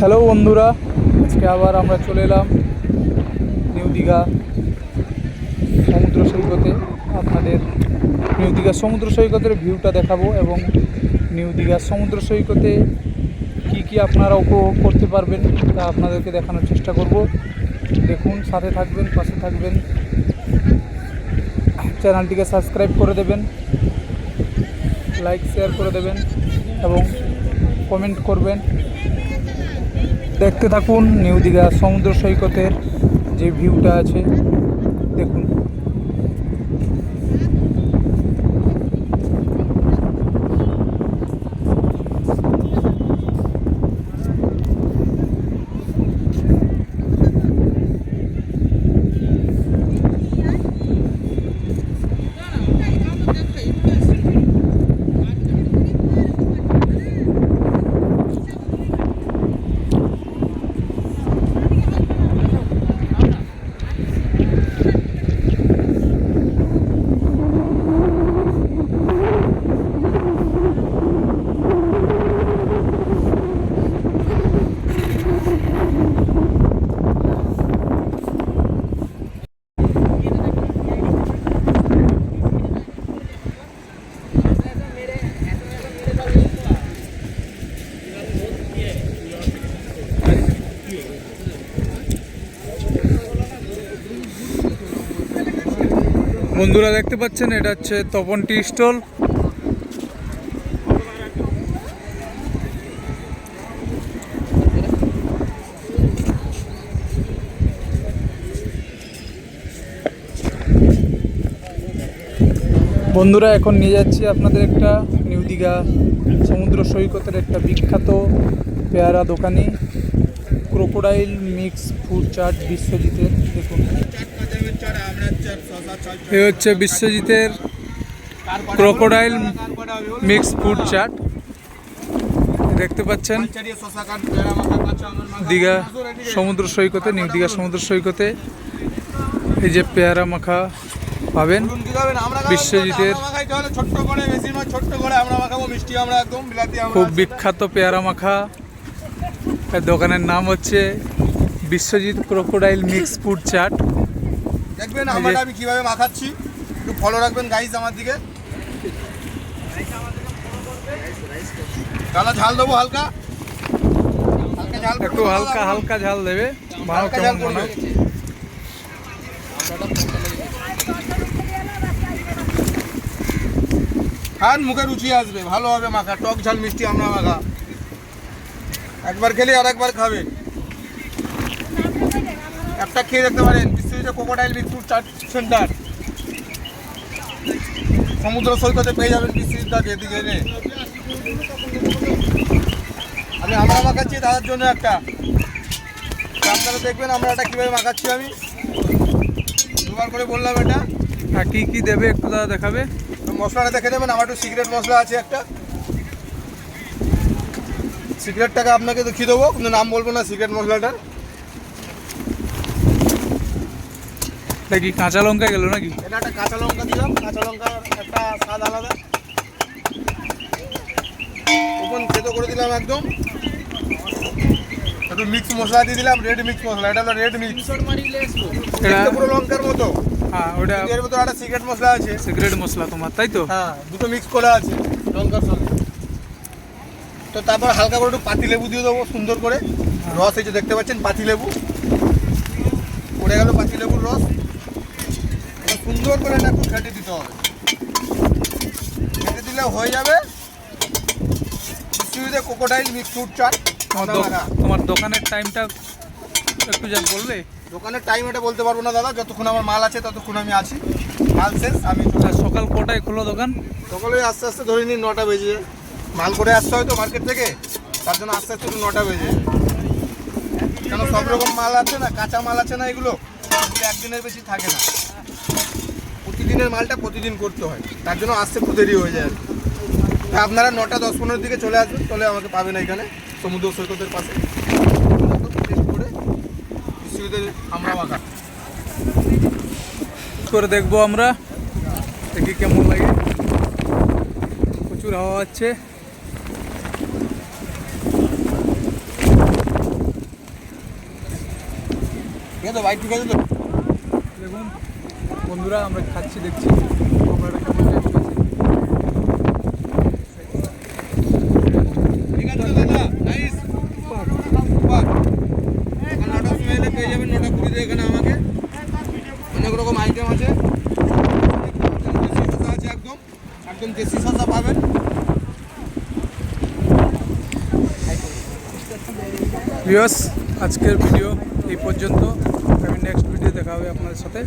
Hello বন্ধুরা, আজকে আবার আমরা চলে এলাম নিউ দীঘা সমুদ্র সৈকতে। আপনাদের নিউ দীঘা সমুদ্র সৈকতের ভিউটা দেখাবো এবং নিউ দীঘা সমুদ্র সৈকতে কি কি আপনারা উপভোগ করতে পারবেন তা আপনাদেরকে দেখানোর চেষ্টা করব। দেখুন, সাথে থাকবেন, পাশে থাকবেন। চ্যানেলটিকে সাবস্ক্রাইব করে দেবেন, লাইক, শেয়ার করে দেবেন এবং কমেন্ট করবেন। দেখতে থাকুন নিউ দীঘা সমুদ্র সৈকতের যে ভিউটা আছে দেখুন। বন্ধুরা দেখতে পাচ্ছেন, এটা হচ্ছে তপন টি স্টল। বন্ধুরা, এখন নিয়ে যাচ্ছি আপনাদের একটা নিউ দীঘা সমুদ্র সৈকতের একটা বিখ্যাত পেয়ারা দোকানি। ক্রোকোডাইল মিক্স ফুড চাট বিশ্বজিতের দেখুন। এ হচ্ছে বিশ্বজিতের ক্রোকোডাইল মিক্স ফুড চাট। দেখতে পাচ্ছেন দীঘা সমুদ্র সৈকতে নিউ দীঘা সমুদ্র সৈকতে এই যে পেয়ারা মাখা পাবেন। বিশ্বজিতের ছোট্ট করে বেশিরভাগ ছোট্ট করে আমরা মিষ্টি আমরা একদম খুব বিখ্যাত পেয়ারা মাখা। দোকানের নাম হচ্ছে Biswajit crocodile mix food chaat. দেখবেন আমাকে আমি কীভাবে মাখাচ্ছি। একটু ফলো রাখবেন গাইজ আমার দিকে। কালা ঝাল দেবো হালকা। একটু হালকা হালকা ঝাল দেবে। ভালো কেমন মনে খান মুখে রুচি আসবে। ভালো হবে মাখা। টক ঝাল মিষ্টি আমরা মাখা। একবার খেলে আর একবার খাবেন একটা খেয়ে দেখতে পারেন Biswajit crocodile biscuit chaat centre. সমুদ্র সৈকতে পেয়ে যাবেন বিশ্বজিৎ দাকে এদিকে এনে। আমি আমরা মাখাচ্ছি দাদার জন্য একটা। আপনারা দেখবেন আমরা এটা কীভাবে মাখাচ্ছি আমি। দুবার করে বললাম এটা। আর কী কী দেবে একটু দাদা দেখাবে। মশলাটা দেখে নেবেন আমার একটু সিক্রেট মশলা আছে একটা। সিক্রেটটাকে আপনাকে দেখিয়ে দেবো কিন্তু নাম বলব না সিক্রেট মশলাটার। এটা কি কাঁচা লঙ্কা গেল নাকি? এটা একটা কাঁচা লঙ্কা দিলাম কাঁচা লঙ্কার একটা স্বাদ আলাদা। ওপেন খেতো করে দিলাম একদম। একটু মিক্স মশলা দিয়ে দিলাম রেড মিক্স মশলা এটা হলো রেড মিক্স এটা পুরো লঙ্কার মতো। হ্যাঁ ওটা এর ভিতরে একটা সিক্রেট মশলা আছে। সিক্রেট মশলা তোমার তাই তো? হ্যাঁ দুটো মিক্স করা আছে লঙ্কার সঙ্গে। তো তারপর হালকা করে একটু পাতি লেবু দিয়ে দেবো সুন্দর করে। রস এই যে দেখতে পাচ্ছেন পাতি লেবু। পড়ে গেল পাতি লেবুর রস। সুন্দর করে এটা একটু ঘেটে দিতে হবে। ঘেটে দিলে হয়ে যাবে। বিশ্বজিতে কোকোডাইল মিক্স ফ্রুট চাট। তোমার দোকানের টাইমটা একটু যা বলবে? দোকানের টাইম এটা বলতে পারব না দাদা। যতক্ষণ আমার মাল আছে ততক্ষণ আমি আছি। মাল শেষ আমি সকাল কটায় খোলো দোকান? সকালে আস্তে আস্তে ধরে নিন নটা বেজে যায়। মাল করে আসতে হয় তো মার্কেট থেকে, তার জন্য আস্তে আস্তে নটা বেজে কেন সব রকম মাল আছে না, কাঁচা মাল আছে না এগুলো একদিনের বেশি থাকে না। প্রতিদিনের মালটা প্রতিদিন করতে হয়, তার জন্য আসতে একটু দেরি হয়ে যায়। তা আপনারা নটা দশ পনেরোর দিকে চলে আসবেন, চলে আমাকে পাবেন এখানে, সমুদ্র সৈকতের পাশে। করে আমরা মাখা করে দেখব আমরা, দেখি কেমন লাগে। প্রচুর হাওয়া হচ্ছে। ঠিক আছে ভাই ঠিক আছে তো। দেখুন বন্ধুরা আমরা খাচ্ছি দেখছি। কেমন এখন আমাকে। অনেক রকম আইটেম আছে। আছে একদম। একদম দেশি শসা পাবেন। আজকের ভিডিও এই পর্যন্ত। দেখা হবে আপনাদের সাথে।